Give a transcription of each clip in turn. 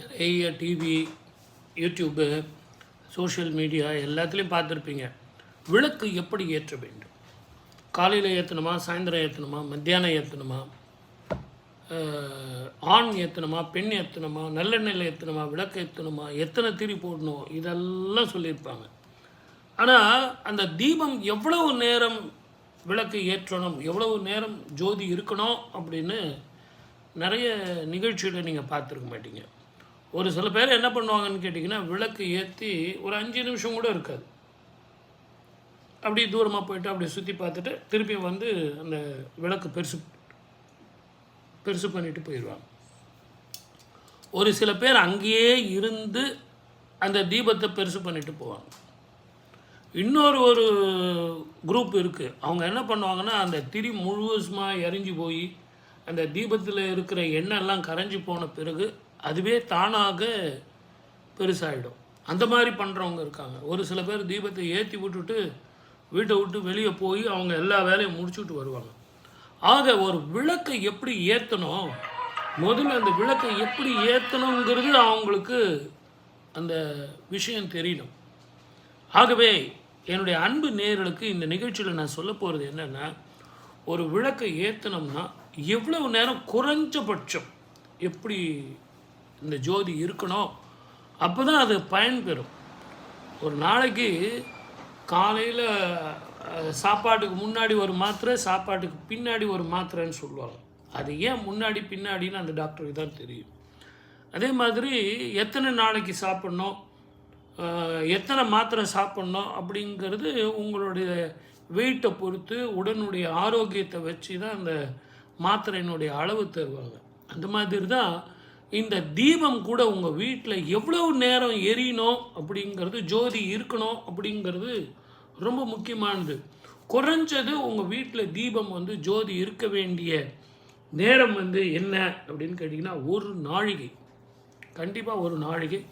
நிறைய TV YouTube social media எல்லாத்துலேயும் பார்த்துருப்பீங்க. விளக்கு எப்படி ஏற்ற வேண்டும்? காலையில் ஏற்றணுமா சாயந்தரம் ஏற்றணுமா மத்தியானம் ஏற்றணுமா ஆண் ஏற்றணுமா பெண் ஏற்றணுமா நல்லெண்ணெயில் ஏற்றணுமா விளக்கு ஏற்றணுமா எத்தனை திரி போடணும் இதெல்லாம் சொல்லியிருப்பாங்க. ஆனால் அந்த தீபம் எவ்வளவு நேரம் விளக்கு ஏற்றணும் எவ்வளவு நேரம் ஜோதி இருக்கணும் அப்படின்னு நிறைய நிகழ்ச்சியில் நீங்கள் பார்த்துருக்க மாட்டீங்க. ஒரு சில பேர் என்ன பண்ணுவாங்கன்னு கேட்டிங்கன்னா விளக்கு ஏற்றி ஒரு அஞ்சு நிமிஷம் கூட இருக்காது. அப்படியே தூரமாக போயிட்டு அப்படியே சுற்றி பார்த்துட்டு திருப்பி வந்து அந்த விளக்கு பெருசு பெருசு பண்ணிட்டு போயிடுவாங்க. ஒரு சில பேர் அங்கேயே இருந்து அந்த தீபத்தை பெருசு பண்ணிட்டு போவாங்க. இன்னொரு ஒரு குரூப் இருக்குது அவங்க என்ன பண்ணுவாங்கன்னா அந்த திரி முழுவதுமாக எரிஞ்சு போய் அந்த தீபத்தில் இருக்கிற எண்ணெய்லாம் கரைஞ்சி போன பிறகு அதுவே தானாக பெருசாகிடும் அந்த மாதிரி பண்ணுறவங்க இருக்காங்க. ஒரு சில பேர் தீபத்தை ஏற்றி விட்டுட்டு வீட்டை விட்டு வெளியே போய் அவங்க எல்லா வேலையும் முடிச்சுட்டு வருவாங்க. ஆக ஒரு விளக்கை எப்படி ஏற்றணும் முதல்ல அந்த விளக்கை எப்படி ஏற்றணுங்கிறது அவங்களுக்கு அந்த விஷயம் தெரியணும். ஆகவே என்னுடைய அன்பு நேர்களுக்கு இந்த நிகழ்ச்சியில் நான் சொல்ல போகிறது என்னென்னா ஒரு விளக்கை ஏற்றினோம்னா எவ்வளவு நேரம் குறைஞ்சபட்சம் எப்படி இந்த ஜோதி இருக்கணும். அப்போ தான் அது பயன்பெறும் ஒரு நாளைக்கு காலையில் சாப்பாட்டுக்கு முன்னாடி ஒரு மாத்திரை சாப்பாட்டுக்கு பின்னாடி ஒரு மாத்திரைன்னு சொல்லுவாங்க. அது ஏன் முன்னாடி பின்னாடின்னு அந்த டாக்டருக்கு தான் தெரியும். அதே மாதிரி எத்தனை நாளைக்கு சாப்பிட்ணும் எத்தனை மாத்திரை சாப்பிட்ணும் அப்படிங்கிறது உங்களுடைய வெயிட்டை பொறுத்து உடனுடைய ஆரோக்கியத்தை வச்சு தான் அந்த மாத்திரையினுடைய அளவு தருவாங்க. அந்த மாதிரி தான் இந்த தீபம் கூட உங்கள் வீட்டில் எவ்வளவு நேரம் எரியணும் அப்படிங்கிறது ஜோதி இருக்கணும் அப்படிங்கிறது ரொம்ப முக்கியமானது. குறைஞ்சது உங்கள் வீட்டில் தீபம் வந்து ஜோதி இருக்க வேண்டிய நேரம் வந்து என்ன அப்படின்னு கேட்டிங்கன்னா ஒரு நாழிகை. கண்டிப்பாக ஒரு நாழிகை.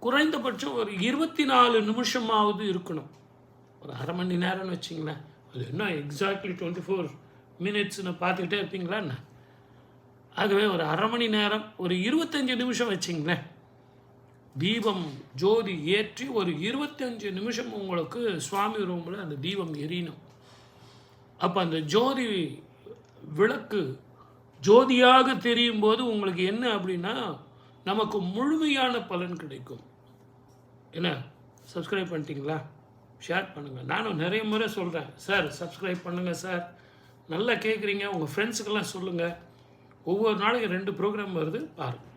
குறைந்தபட்சம் ஒரு இருபத்தி நாலு நிமிஷமாவது இருக்கணும். ஒரு அரை மணி நேரம்னு வச்சிங்களேன். அது என்ன எக்ஸாக்ட்லி டுவெண்ட்டி ஃபோர் மினிட்ஸ்னு பார்த்துக்கிட்டே இருப்பீங்களா என்ன? ஆகவே ஒரு அரை மணி நேரம் ஒரு இருபத்தஞ்சு நிமிஷம் வச்சிங்களேன். தீபம் ஜோதி ஏற்றி ஒரு இருபத்தஞ்சு நிமிஷம் உங்களுக்கு சுவாமி ரூமில் அந்த தீபம் எரியணும். அப்போ அந்த ஜோதி விளக்கு ஜோதியாக தெரியும் போது உங்களுக்கு என்ன அப்படின்னா நமக்கு முழுமையான பலன் கிடைக்கும். என்ன? சப்ஸ்கிரைப் பண்ணிட்டீங்களா? ஷேர் பண்ணுங்கள் நானும் நிறைய முறை சொல்கிறேன் சார் சப்ஸ்கிரைப் பண்ணுங்கள் சார் நல்லா கேட்குறீங்க உங்கள் ஃப்ரெண்ட்ஸுக்கெல்லாம் சொல்லுங்கள் ஒவ்வொரு நாளைக்கு ரெண்டு ப்ரோக்ராம் வருது பாருங்கள்